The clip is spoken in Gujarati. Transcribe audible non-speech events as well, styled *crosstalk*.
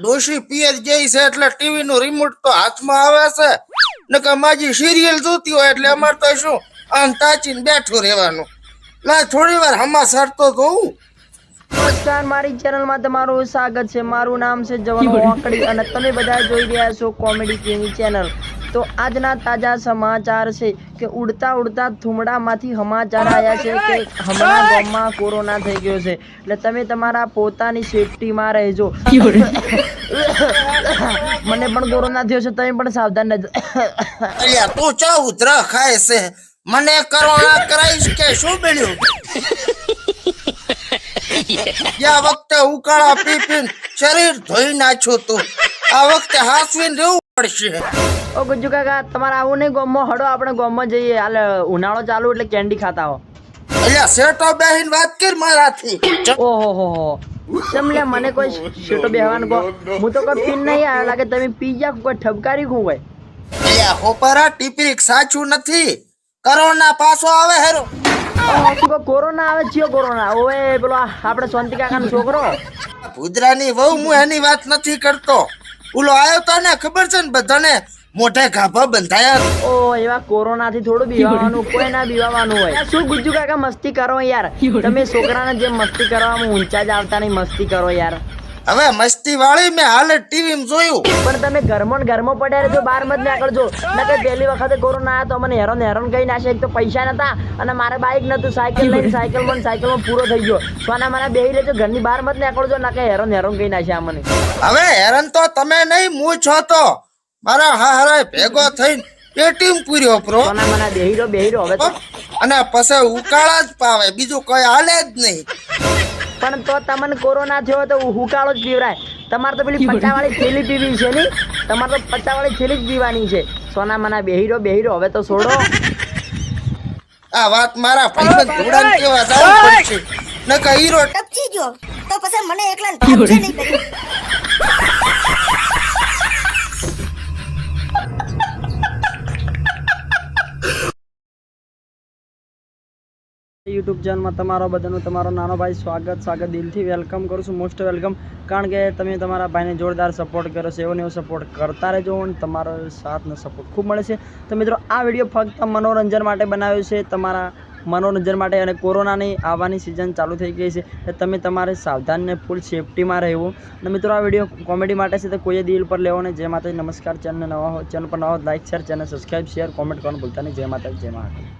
ડોશી પિયર જઈ છે એટલે ટીવી નું રિમોટ તો હાથમાં આવે છે. નકર માજી સિરિયલ જોતી હોય એટલે અમાર તો શું આમ તાચીને બેઠું રહેવાનું. ના થોડી વાર હમાસર તો હું નમસ્કાર મારી ચેનલમાં તમારું સ્વાગત છે. મારું નામ છે જવાન વાંકડી અને તમે બધા જોઈ રહ્યા છો કોમેડી કિંગ ચેનલ તો આજના તાજા સમાચાર છે કે ઉડતા ઉડતા થુમડામાંથી સમાચાર આવ્યા છે કે હમણાં ગામમાં કોરોના થઈ ગયો છે. એટલે તમે તમારા પોતાની સેફટીમાં રહેજો. મને પણ કોરોના થયો છે તમે પણ સાવધાન રહેજો. તું ચા ઉતરા ખાય છે? મને કરોના કરાઈશ કે શું બન્યું? *laughs* ગયા વખતે ઉકાળા પી પીને શરીર ધોઈ નાખ્યું તું. આ વખતે હાસવીને રહેવું પડશે. ઓ ગુજ્જુ કાકા તમારે આવું નહીં ગામમાં હડો આપણે ગામમાં જઈએ. હાલ ઉનાળો ચાલુ એટલે કેન્ડી ખાતા હો. અલ્યા સેટો બેહીન વાત કર મારાથી. ઓહો હો હો. સમલે મને કોઈ શેટો બેહવાનું કહો. હું તો કોઈ પીન નહીં આવ્યો લાગે તમે પી ગયા કોઈ ઠપકારી હું હોય. અલ્યા હોપરા ટીપરીક સાચું નથી. કરોના પાછો આવે હેરો. કોરોના આવે છે કોરોના? ઓએ પેલો આપણે શાંતિ કાકાનો છોકરો. ભુદરાની વહુ હું એની વાત નથી કરતો. ઓલો આવ્યો તો ને ખબર છે ને? બધાને મોઢે ગાભા બંધાયા. ઓ એવા કોરોના થી થોડું બીવાનું કોઈ ના બીવાનું હોય. શું ગુજ્જુ કાકા મસ્તી કરો યાર. *laughs* તમે છોકરાને જેમ મસ્તી કરવામાં ઊંચા જ આવતા નહીં મસ્તી કરો યાર. હવે મસ્તી વાળી મેં હાલ ટીવી જોયું. પણ તમે ઘરમાં ઘરમાં પડ્યા રહેજો બાર મત નીકળજો. નકર પહેલી વખતે કોરોના આવ્યો તો મને હેરાન હેરાન કહી નાખે એક તો પૈસા નતા અને મારે બાઇક નતું સાયકલ લઈને સાયકલમાં સાયકલમાં પૂરો થઈ ગયો. સોના મને બેહી લેજો ઘરની બાર મત નીકળજો નકર હેરાન હેરાન કરી આ મને હવે હેરાન તો તમે નહીં હું છો તો. મારા હારે ભેગો થઈને પેટીમ પૂર્યો પ્રો આના મને બેહી રહ્યો બેહી રહ્યો હવે અને પછી ઉકાળા જ પાવે બીજું કોઈ હાલે જ નહીં. પણ તો તમને કોરોના થયો તો હુકાળો જ પીવરાય. તમારે તો પેલી પચાવાળી થેલી પીવી છે નહીં તમારે તો પચાવાળી થેલી જ પીવાની છે. સોના મના બેહી બેહીરો બેહી રહ્યો હવે તો છોડો. આ વાત મારા ભાઈબંધ ધોળાને કેવા જવું પડશે નકર હીરો ટપચી ગયો. તો પછી મને એકલા ભાગશે નહીં યુટ્યુબ ચેનલમાં તમારો બધાનું તમારો નાનો ભાઈ સ્વાગત સ્વાગત દિલથી વેલકમ કરું છું મોસ્ટ વેલકમ કારણ કે તમે તમારા ભાઈને જોરદાર સપોર્ટ કરો છો એવો ને એવો સપોર્ટ કરતા રહેજો અને તમારો સાથનો સપોર્ટ ખૂબ મળે છે. તો મિત્રો, આ વીડિયો ફક્ત મનોરંજન માટે બનાવ્યો છે. તમારા મનોરંજન માટે અને કોરોનાની આવવાની સિઝન ચાલુ થઈ ગઈ છે. તમે તમારે સાવધાન ને ફૂલ સેફટીમાં રહેવું. અને મિત્રો, આ વીડિયો કોમેડી માટે છે, તો કોઈએ દિલ પર લેવો ને જય માતાજી, નમસ્કાર. ચેનલ નવા હો ચેનલ પર નવા like share channel subscribe share comment કરવાનું ભૂલતા નહીં. જય માતાજી, જય મહાકાલ